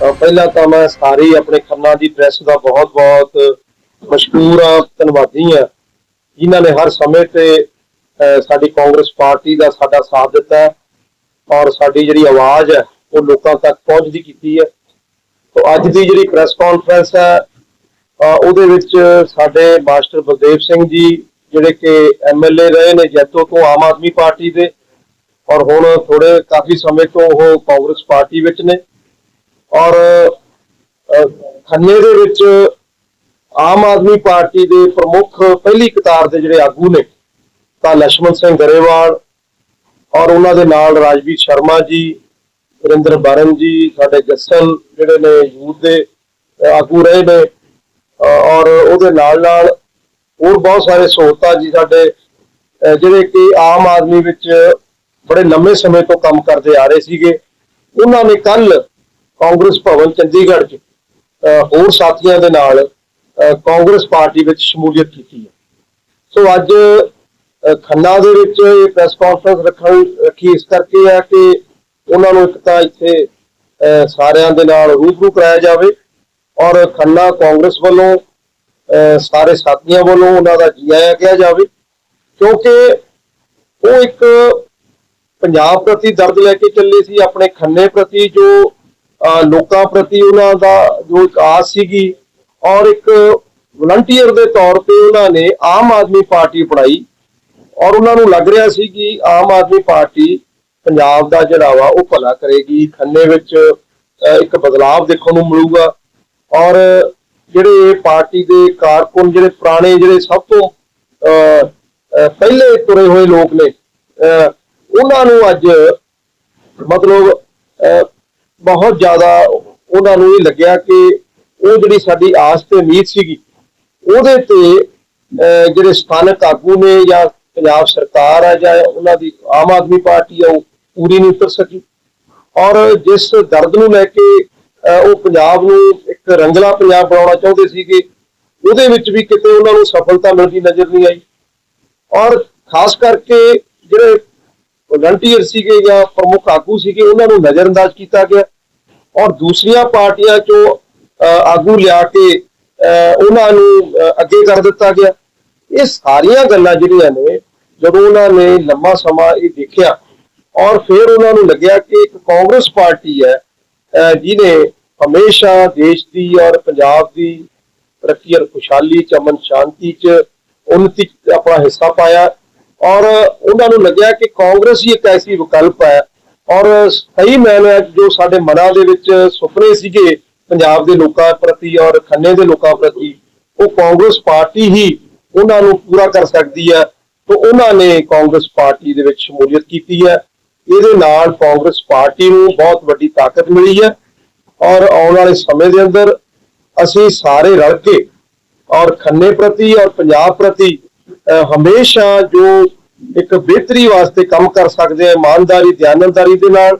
ਅਹ ਪਹਿਲਾਂ ਤਾਂ ਮੈਂ ਸਾਰੀ ਆਪਣੇ ਖੰਨਾ ਦੀ ਪ੍ਰੈਸ ਦਾ ਬਹੁਤ-ਬਹੁਤ ਮਸ਼ਕੂਰ ਆ ਧੰਨਵਾਦੀ ਆ ਜਿਨ੍ਹਾਂ ਨੇ ਹਰ ਸਮੇਂ ਤੇ ਸਾਡੀ ਕਾਂਗਰਸ ਪਾਰਟੀ ਦਾ ਸਾਡਾ ਸਾਥ ਦਿੱਤਾ ਔਰ ਸਾਡੀ ਜਿਹੜੀ ਆਵਾਜ਼ ਹੈ, ਉਹ ਲੋਕਾਂ ਤੱਕ ਪਹੁੰਚਦੀ ਕੀਤੀ ਹੈ। ਤੋਂ ਅੱਜ ਦੀ ਜਿਹੜੀ ਪ੍ਰੈਸ ਕਾਨਫਰੰਸ ਹੈ ਉਹਦੇ ਵਿੱਚ ਸਾਡੇ ਮਾਸਟਰ ਬਲਦੇਵ ਸਿੰਘ ਜੀ ਜਿਹੜੇ ਕਿ ਐਮਐਲਏ ਰਹੇ ਨੇ ਜੈਤੋ ਤੋਂ ਆਮ ਆਦਮੀ ਪਾਰਟੀ ਦੇ ਔਰ ਹੁਣ ਥੋੜੇ ਕਾਫੀ ਸਮੇਂ ਤੋਂ ਉਹ ਕਾਂਗਰਸ ਪਾਰਟੀ ਵਿੱਚ ਨੇ। ਔਰ ਖੰਨੇ ਦੇ ਵਿੱਚ ਆਮ ਆਦਮੀ ਪਾਰਟੀ ਦੇ ਪ੍ਰਮੁੱਖ ਪਹਿਲੀ ਕਤਾਰ ਦੇ ਜਿਹੜੇ ਆਗੂ ਨੇ ਤਾਂ ਲక్ష్మణ ਸਿੰਘ ਗਰੇਵਾਲ ਔਰ ਉਹਨਾਂ ਦੇ ਨਾਲ ਰਾਜਵੀਰ ਸ਼ਰਮਾ ਜੀ, ਵਰਿੰਦਰ ਬਰਨ ਜੀ, ਸਾਡੇ ਜੱਸਲ ਜਿਹੜੇ ਨੇ ਯੂਥ ਦੇ ਆਗੂ ਰਹੇ ਨੇ। ਔਰ ਉਹਦੇ ਨਾਲ ਨਾਲ ਹੋਰ ਬਹੁਤ ਸਾਰੇ ਸਹੂਲਤਾਂ ਜੀ ਸਾਡੇ ਜਿਹੜੇ ਕਿ ਆਮ ਆਦਮੀ ਵਿੱਚ ਬੜੇ ਲੰਮੇ ਸਮੇਂ ਤੋਂ ਕੰਮ ਕਰਦੇ ਆ ਰਹੇ ਸੀਗੇ। ਉਹਨਾਂ ਨੇ ਕੱਲ ਕਾਂਗਰਸ ਭਵਨ ਚੰਡੀਗੜ੍ਹ 'ਚ ਹੋਰ ਸਾਥੀਆਂ ਦੇ ਨਾਲ ਕਾਂਗਰਸ ਪਾਰਟੀ ਵਿੱਚ ਸ਼ਮੂਲੀਅਤ ਕੀਤੀ ਹੈ। ਸੋ ਅੱਜ ਖੰਨਾ ਦੇ ਵਿੱਚ ਇਹ ਪ੍ਰੈਸ ਕਾਨਫਰੰਸ ਰੱਖਣ, ਰੱਖੀ ਇਸ ਕਰਕੇ ਹੈ ਕਿ ਉਹਨਾਂ ਨੂੰ ਇੱਕ ਤਾਂ ਇੱਥੇ ਸਾਰਿਆਂ ਦੇ ਨਾਲ ਰੂਬਰੂ ਕਰਾਇਆ ਜਾਵੇ। ਔਰ ਖੰਨਾ ਕਾਂਗਰਸ ਵੱਲੋਂ ਅਹ, ਸਾਰੇ ਸਾਥੀਆਂ ਵੱਲੋਂ ਉਹਨਾਂ ਦਾ ਜੀ ਆਇਆਂ ਕਿਹਾ ਜਾਵੇ ਕਿਉਂਕਿ ਉਹ ਇੱਕ ਪੰਜਾਬ ਪ੍ਰਤੀ ਦਰਦ ਲੈ ਕੇ ਚੱਲੇ ਸੀ ਆਪਣੇ ਖੰਨੇ ਪ੍ਰਤੀ ਜੋ ਲੋਕਾਂ ਪ੍ਰਤੀ ਉਹਨਾਂ ਦਾ ਜੋ ਇੱਕ ਆਸ ਸੀਗੀ ਔਰ ਇੱਕ ਵਲੰਟੀਅਰ ਦੇ ਤੌਰ ਤੇ ਉਹਨਾਂ ਨੇ ਆਮ ਆਦਮੀ ਪਾਰਟੀ ਅਪਣਾਈ ਔਰ ਉਹਨਾਂ ਨੂੰ ਲੱਗ ਰਿਹਾ ਸੀ ਕਿ ਆਮ ਆਦਮੀ ਪਾਰਟੀ ਪੰਜਾਬ ਦਾ ਜਿਹੜਾ ਵਾ ਉਹ ਭਲਾ ਕਰੇਗੀ ਖੰਨੇ ਵਿੱਚ ਇੱਕ ਬਦਲਾਅ ਦੇਖਣ ਨੂੰ ਮਿਲੂਗਾ। ਔਰ ਜਿਹੜੇ ਪਾਰਟੀ ਦੇ ਕਾਰਕੁਨ ਜਿਹੜੇ ਪੁਰਾਣੇ ਜਿਹੜੇ ਸਭ ਤੋਂ ਅਹ, ਪਹਿਲੇ ਤੁਰੇ ਹੋਏ ਲੋਕ ਨੇ ਉਹਨਾਂ ਨੂੰ ਅੱਜ ਮਤਲਬ ਬਹੁਤ ਜ਼ਿਆਦਾ ਉਹਨਾਂ ਨੂੰ ਇਹ ਲੱਗਿਆ ਕਿ ਉਹ ਜਿਹੜੀ ਸਾਡੀ ਆਸ ਤੇ ਉਮੀਦ ਸੀਗੀ ਉਹਦੇ ਤੇ ਅਹ, ਜਿਹੜੇ ਸਥਾਨਕ ਆਗੂ ਨੇ ਜਾਂ ਪੰਜਾਬ ਸਰਕਾਰ ਆ ਜਾਂ ਉਹਨਾਂ ਦੀ ਆਮ ਆਦਮੀ ਪਾਰਟੀ ਆ ਉਹ ਪੂਰੀ ਨਹੀਂ ਉਤਰ ਸਕੀ। ਔਰ ਜਿਸ ਦਰਦ ਨੂੰ ਲੈ ਕੇ ਅਹ, ਉਹ ਪੰਜਾਬ ਨੂੰ ਇੱਕ ਰੰਗਲਾ ਪੰਜਾਬ ਬਣਾਉਣਾ ਚਾਹੁੰਦੇ ਸੀਗੇ ਉਹਦੇ ਵਿੱਚ ਵੀ ਕਿਤੇ ਉਹਨਾਂ ਨੂੰ ਸਫਲਤਾ ਮਿਲਦੀ ਨਜ਼ਰ ਨਹੀਂ ਆਈ। ਔਰ ਖਾਸ ਕਰਕੇ ਜਿਹੜੇ ਵਲੰਟੀਅਰ ਸੀਗੇ ਜਾਂ ਪ੍ਰਮੁੱਖ ਆਗੂ ਸੀਗੇ ਉਹਨਾਂ ਨੂੰ ਨਜ਼ਰਅੰਦਾਜ਼ ਕੀਤਾ ਗਿਆ। ਔਰ ਦੂਸਰੀਆਂ ਪਾਰਟੀਆਂ ਚੋਂ ਆਗੂ ਲਿਆ ਕੇ ਅਹ, ਉਹਨਾਂ ਨੂੰ ਅੱਗੇ ਕਰ ਦਿੱਤਾ ਗਿਆ। ਇਹ ਸਾਰੀਆਂ ਗੱਲਾਂ ਜਿਹੜੀਆਂ ਨੇ ਜਦੋਂ ਉਹਨਾਂ ਨੇ ਲੰਮਾ ਸਮਾਂ ਇਹ ਦੇਖਿਆ ਔਰ ਫਿਰ ਉਹਨਾਂ ਨੂੰ ਲੱਗਿਆ ਕਿ ਇੱਕ ਕਾਂਗਰਸ ਪਾਰਟੀ ਹੈ ਅਹ, ਜਿਹਨੇ ਹਮੇਸ਼ਾ ਦੇਸ਼ ਦੀ ਔਰ ਪੰਜਾਬ ਦੀ ਤਰੱਕੀ ਔਰ ਖੁਸ਼ਹਾਲੀ ਚ, ਅਮਨ ਸ਼ਾਂਤੀ ਚ ਉન્નਤੀ ਚ ਆਪਣਾ ਹਿੱਸਾ ਪਾਇਆ। ਔਰ ਉਹਨਾਂ ਨੂੰ ਲੱਗਿਆ ਕਿ ਕਾਂਗਰਸ ਹੀ ਇੱਕ ਐਸੀ ਵਿਕਲਪ ਹੈ। ਔਰ ਸਹੀ ਮੈਨੇ ਜੋ ਸਾਡੇ ਮਨਾਂ ਦੇ ਵਿੱਚ ਸੁਪਨੇ ਸੀਗੇ ਪੰਜਾਬ ਦੇ ਲੋਕਾਂ ਪ੍ਰਤੀ ਔਰ ਖੰਨੇ ਦੇ ਲੋਕਾਂ ਪ੍ਰਤੀ, ਉਹ ਕਾਂਗਰਸ ਪਾਰਟੀ ਹੀ ਉਹਨਾਂ ਨੂੰ ਪੂਰਾ ਕਰ ਸਕਦੀ ਹੈ। ਤੋਂ ਉਹਨਾਂ ਨੇ ਕਾਂਗਰਸ ਪਾਰਟੀ ਦੇ ਵਿੱਚ ਸ਼ਮੂਲੀਅਤ ਕੀਤੀ ਹੈ। ਇਹਦੇ ਨਾਲ ਕਾਂਗਰਸ ਪਾਰਟੀ ਨੂੰ ਬਹੁਤ ਵੱਡੀ ਤਾਕਤ ਮਿਲੀ ਹੈ। ਔਰ ਆਉਣ ਵਾਲੇ ਸਮੇਂ ਦੇ ਅੰਦਰ ਅਸੀਂ ਸਾਰੇ ਰਲ ਕੇ ਔਰ ਖੰਨੇ ਪ੍ਰਤੀ ਔਰ ਪੰਜਾਬ ਪ੍ਰਤੀ ਹਮੇਸ਼ਾ ਜੋ ਇੱਕ ਬਿਹਤਰੀ ਵਾਸਤੇ ਕੰਮ ਕਰ ਸਕਦੇ ਆ ਇਮਾਨਦਾਰੀ ਦਿਆਨਤਦਾਰੀ ਦੇ ਨਾਲ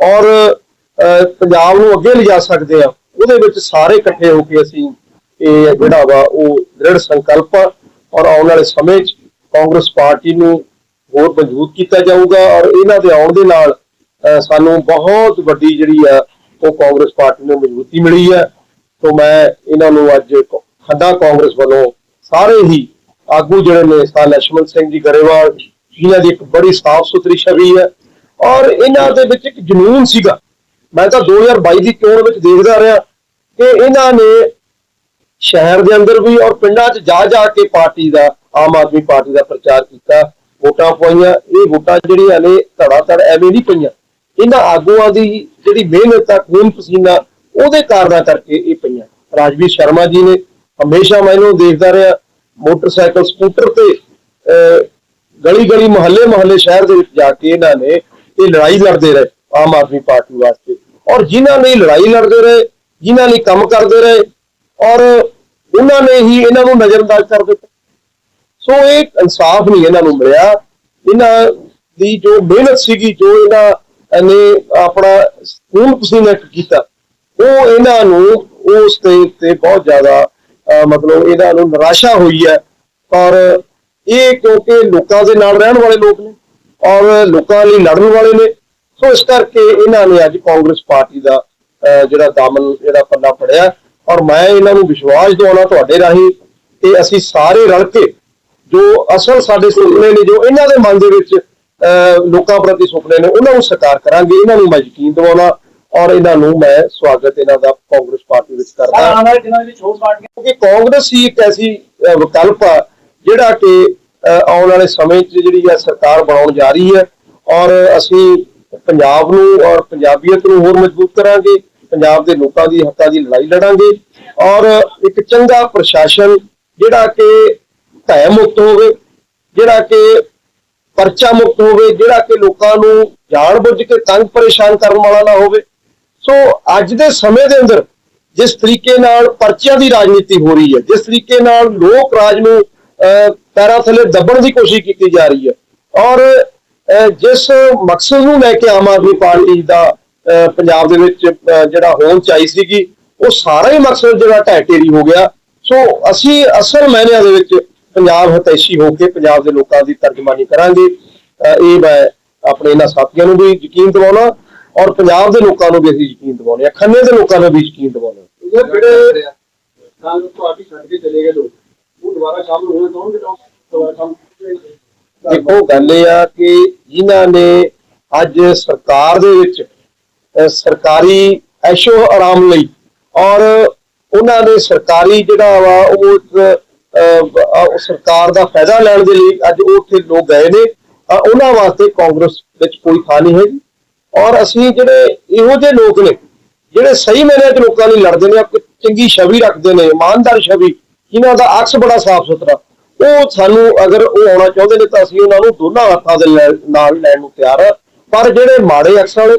ਔਰ ਪੰਜਾਬ ਨੂੰ ਅੱਗੇ ਲਿਜਾ ਸਕਦੇ ਆ ਉਹਦੇ ਵਿੱਚ ਸਾਰੇ ਇਕੱਠੇ ਹੋ ਕੇ ਅਸੀਂ ਇਹ ਜਿਹੜਾ ਵਾ ਉਹ ਦ੍ਰਿੜ ਸੰਕਲਪ ਆ ਔਰ ਆਉਣ ਵਾਲੇ ਸਮੇਂ 'ਚ ਕਾਂਗਰਸ ਪਾਰਟੀ ਨੂੰ ਹੋਰ ਮਜ਼ਬੂਤ ਕੀਤਾ ਜਾਊਗਾ ਔਰ ਇਹਨਾਂ ਦੇ ਆਉਣ ਦੇ ਨਾਲ ਸਾਨੂੰ ਬਹੁਤ ਵੱਡੀ ਜਿਹੜੀ ਆ ਤੋਂ ਕਾਂਗਰਸ ਪਾਰਟੀ ਨੂੰ ਮਜ਼ਬੂਤੀ ਮਿਲੀ ਹੈ। ਤੋਂ ਮੈਂ ਇਹਨਾਂ ਨੂੰ ਅੱਜ ਖੱਡਾ ਕਾਂਗਰਸ ਵੱਲੋਂ ਸਾਰੇ ਹੀ ਆਗੂ ਜਿਹੜੇ ਨੇ, ਸਾ ਲక్ష్మణ ਸਿੰਘ ਜੀ ਗਰੇਵਾਲ ਇਹਨਾਂ ਦੀ ਇੱਕ ਬੜੀ ਸਾਫ਼ ਸੁਥਰੀ ਛਵੀ ਹੈ ਔਰ ਇਹਨਾਂ ਦੇ ਵਿੱਚ ਇੱਕ ਜਨੂਨ ਸੀਗਾ। ਮੈਂ ਤਾਂ 2022 ਦੀ ਚੋਣ ਵਿੱਚ ਦੇਖਦਾ ਰਿਹਾ ਕਿ ਇਹਨਾਂ ਨੇ ਸ਼ਹਿਰ ਦੇ ਅੰਦਰ ਵੀ ਔਰ ਪਿੰਡਾਂ 'ਚ ਜਾ ਜਾ ਕੇ ਪਾਰਟੀ ਦਾ, ਆਮ ਆਦਮੀ ਪਾਰਟੀ ਦਾ ਪ੍ਰਚਾਰ ਕੀਤਾ, ਵੋਟਾਂ ਪਾਈਆਂ ਇਹ ਵੋਟਾਂ ਜਿਹੜੀਆਂ ਨੇ ਧੜਾ ਧੜ ਐਵੇਂ ਨਹੀਂ ਪਈਆਂ। ਇਹਨਾਂ ਆਗੂਆਂ ਦੀ ਜਿਹੜੀ ਮਿਹਨਤ ਆ, ਖੂਨ ਪਸੀਨਾ, ਉਹਦੇ ਕਾਰਨਾਂ ਕਰਕੇ ਇਹ ਪਈਆਂ। ਰਾਜਵੀਰ ਸ਼ਰਮਾ ਜੀ ਨੇ ਹਮੇਸ਼ਾ ਮੈਨੂੰ ਦੇਖਦਾ ਰਿਹਾ, ਮੋਟਰਸਾਈਕਲ, ਸਕੂਟਰ ਤੇ ਗਲੀ ਗਲੀ, ਮੁਹੱਲੇ ਮੁਹੱਲੇ ਸ਼ਹਿਰ ਦੇ ਵਿੱਚ ਜਾ ਕੇ ਇਹਨਾਂ ਨੇ ਇਹ ਲੜਾਈ ਲੜਦੇ ਰਹੇ ਆਮ ਆਦਮੀ ਪਾਰਟੀ ਵਾਸਤੇ। ਔਰ ਜਿਨ੍ਹਾਂ ਨੇ ਲੜਾਈ ਲੜਦੇ ਰਹੇ, ਜਿਨ੍ਹਾਂ ਨੇ ਕੰਮ ਕਰਦੇ ਰਹੇ, ਔਰ ਉਹਨਾਂ ਨੇ ਹੀ ਇਹਨਾਂ ਨੂੰ ਨਜ਼ਰਅੰਦਾਜ਼ ਕਰ ਦਿੱਤਾ। ਸੋ ਇਹ ਇਨਸਾਫ ਨਹੀਂ ਇਹਨਾਂ ਨੂੰ ਮਿਲਿਆ। ਇਹਨਾਂ ਦੀ ਜੋ ਮਿਹਨਤ ਸੀਗੀ, ਜੋ ਇਹਨਾਂ ਨੇ ਆਪਣਾ ਖੂਨ ਪਸੀਨਾ ਕੀਤਾ। ਉਹ ਇਹਨਾਂ ਨੂੰ ਉਸ ਤੇ ਬਹੁਤ ਜ਼ਿਆਦਾ ਮਤਲਬ ਇਹਨਾਂ ਨੂੰ ਨਿਰਾਸ਼ਾ ਹੋਈ ਹੈ। ਔਰ ਇਹ ਕਿਉਂਕਿ ਲੋਕਾਂ ਦੇ ਨਾਲ ਰਹਿਣ ਵਾਲੇ ਲੋਕ ਨੇ ਔਰ ਲੋਕਾਂ ਲਈ ਲੜਨ ਵਾਲੇ ਨੇ, ਸੋ ਇਸ ਕਰਕੇ ਇਹਨਾਂ ਨੇ ਅੱਜ ਕਾਂਗਰਸ ਪਾਰਟੀ ਦਾ, ਅਹ ਜਿਹੜਾ ਦਾਮਨ, ਜਿਹੜਾ ਪੱਲਾ ਫੜਿਆ। ਔਰ ਮੈਂ ਇਹਨਾਂ ਨੂੰ ਵਿਸ਼ਵਾਸ ਦਿਵਾਉਣਾ ਤੁਹਾਡੇ ਰਾਹੀਂ ਕਿ ਅਸੀਂ ਸਾਰੇ ਰਲ ਕੇ ਜੋ ਅਸਲ ਸਾਡੇ ਸੁਪਨੇ ਨੇ, ਜੋ ਇਹਨਾਂ ਦੇ ਮਨ ਦੇ ਵਿੱਚ ਲੋਕਾਂ ਪ੍ਰਤੀ ਸੁਪਨੇ ਨੇ ਉਹਨਾਂ ਨੂੰ ਸਾਕਾਰ ਕਰਾਂਗੇ ਇਹਨਾਂ ਨੂੰ ਮੈਂ ਯਕੀਨ ਦਿਵਾਉਣਾ ਔਰ ਇਹਨਾਂ ਨੂੰ ਮੈਂ ਸਵਾਗਤ ਇਹਨਾਂ ਦਾ ਕਾਂਗਰਸ ਪਾਰਟੀ ਵਿੱਚ ਕਰਦਾ। ਆਉਣ ਵਾਲੇ ਦਿਨਾਂ ਵਿੱਚ ਹੋਰ ਪਾਰਟੀਆਂ ਕਿਉਂਕਿ ਕਾਂਗਰਸ ਹੀ ਇੱਕ ਐਸੀ ਵਿਕਲਪ ਆ ਜਿਹੜਾ ਕਿ ਆਉਣ ਵਾਲੇ ਸਮੇਂ 'ਚ ਜਿਹੜੀ ਹੈ ਸਰਕਾਰ ਬਣਾਉਣ ਜਾ ਰਹੀ ਹੈ ਔਰ ਅਸੀਂ ਪੰਜਾਬ ਨੂੰ ਔਰ ਪੰਜਾਬੀਅਤ ਨੂੰ ਹੋਰ ਮਜ਼ਬੂਤ ਕਰਾਂਗੇ ਪੰਜਾਬ ਦੇ ਲੋਕਾਂ ਦੀ ਹੱਕਾਂ ਦੀ ਲੜਾਈ ਲੜਾਂਗੇ ਔਰ ਇੱਕ ਚੰਗਾ ਪ੍ਰਸ਼ਾਸਨ ਜਿਹੜਾ ਕਿ ਭੈ ਮੁਕਤ ਹੋਵੇ ਜਿਹੜਾ ਕਿ ਪਰਚਾ ਮੁਕਤ ਹੋਵੇ ਜਿਹੜਾ ਕਿ ਲੋਕਾਂ ਨੂੰ ਜਾਣਬੁੱਝ ਕੇ ਤੰਗ ਪਰੇਸ਼ਾਨ ਕਰਨ ਵਾਲਾ ਨਾ ਹੋਵੇ। ਸੋ ਅੱਜ ਦੇ ਸਮੇਂ ਦੇ ਅੰਦਰ ਜਿਸ ਤਰੀਕੇ ਨਾਲ ਪਰਚਿਆਂ ਦੀ ਰਾਜਨੀਤੀ ਹੋ ਰਹੀ ਹੈ ਜਿਸ ਤਰੀਕੇ ਨਾਲ ਲੋਕ ਰਾਜ ਨੂੰ ਪੈਰਾਂ ਥੱਲੇ ਦੱਬਣ ਦੀ ਕੋਸ਼ਿਸ਼ ਕੀਤੀ ਜਾ ਰਹੀ ਹੈ ਔਰ ਜਿਸ ਮਕਸਦ ਨੂੰ ਲੈ ਕੇ ਆਮ ਆਦਮੀ ਪਾਰਟੀ ਦਾ ਅਹ, ਪੰਜਾਬ ਦੇ ਵਿੱਚ ਅਹ, ਜਿਹੜਾ ਹੋਂਦ ਚਾਹੀ ਸੀਗੀ ਉਹ ਸਾਰਾ ਹੀ ਮਕਸਦ ਜਿਹੜਾ ਢਹਿ ਢੇਰੀ ਹੋ ਗਿਆ। ਸੋ ਅਸੀਂ ਅਸਲ ਮਾਇਨਿਆਂ ਦੇ ਵਿੱਚ ਪੰਜਾਬ ਹਿਤੈਸ਼ੀ ਹੋ ਕੇ ਪੰਜਾਬ ਦੇ ਲੋਕਾਂ ਦੀ ਤਰਜਮਾਨੀ ਕਰਾਂਗੇ। ਇਹ ਮੈਂ ਆਪਣੇ ਇਹਨਾਂ ਸਾਥੀਆਂ ਨੂੰ ਵੀ ਯਕੀਨ ਦਿਵਾਉਣਾ ਔਰ ਪੰਜਾਬ ਦੇ ਲੋਕਾਂ ਨੂੰ ਵੀ ਅਸੀਂ ਯਕੀਨ ਦਿਵਾਉਣੇ ਆ ਖੰਨੇ ਦੇ ਲੋਕਾਂ ਨੂੰ ਵੀ ਯਕੀਨ ਦਿਵਾਉਣਾ। ਇਹ ਜਿਹੜੇ ਨਾਲ ਪਾਰਟੀ ਛੱਡ ਕੇ ਚਲੇ ਗਏ ਲੋਕ ਉਹ ਦੁਬਾਰਾ ਸ਼ਾਮਲ ਹੋਣੇ ਚਾਹੁੰਦੇ ਤਾਂ ਦੁਬਾਰਾ ਕੰਮ ਦੇਖੋ ਗੱਲ ਇਹ ਆ ਕਿ ਜਿਨ੍ਹਾਂ ਨੇ ਅੱਜ ਸਰਕਾਰ ਦੇ ਵਿੱਚ ਸਰਕਾਰੀ ਐਸ਼ੋ ਆਰਾਮ ਲਈ ਔਰ ਉਹਨਾਂ ਨੇ ਸਰਕਾਰੀ ਜਿਹੜਾ ਵਾ ਉਹ ਸਰਕਾਰ ਦਾ ਫਾਇਦਾ ਲੈਣ ਦੇ ਲਈ ਅੱਜ ਉਹ ਉੱਥੇ ਲੋਕ ਗਏ ਨੇ। ਉਹਨਾਂ ਵਾਸਤੇ ਕਾਂਗਰਸ ਵਿੱਚ ਕੋਈ ਥਾਂ ਨਹੀਂ ਹੈਗੀ। ਔਰ ਅਸੀਂ ਜਿਹੜੇ ਇਹੋ ਜਿਹੇ ਲੋਕ ਨੇ ਜਿਹੜੇ ਸਹੀ ਮੈਨੇ ਚ ਲੋਕਾਂ ਲਈ ਲੜਦੇ ਨੇ ਚੰਗੀ ਛਵੀ ਰੱਖਦੇ ਨੇ ਇਮਾਨਦਾਰ ਛਵੀ ਜਿਨ੍ਹਾਂ ਦਾ ਅਕਸ ਬੜਾ ਸਾਫ਼ ਸੁਥਰਾ ਉਹ ਸਾਨੂੰ ਅਗਰ ਉਹ ਆਉਣਾ ਚਾਹੁੰਦੇ ਨੇ ਤਾਂ ਅਸੀਂ ਉਹਨਾਂ ਨੂੰ ਦੋਨਾਂ ਹੱਥਾਂ ਦੇ ਲੈ- ਨਾਲ ਲੈਣ ਨੂੰ ਤਿਆਰ ਆ। ਪਰ ਜਿਹੜੇ ਮਾੜੇ ਅਕਸ ਵਾਲੇ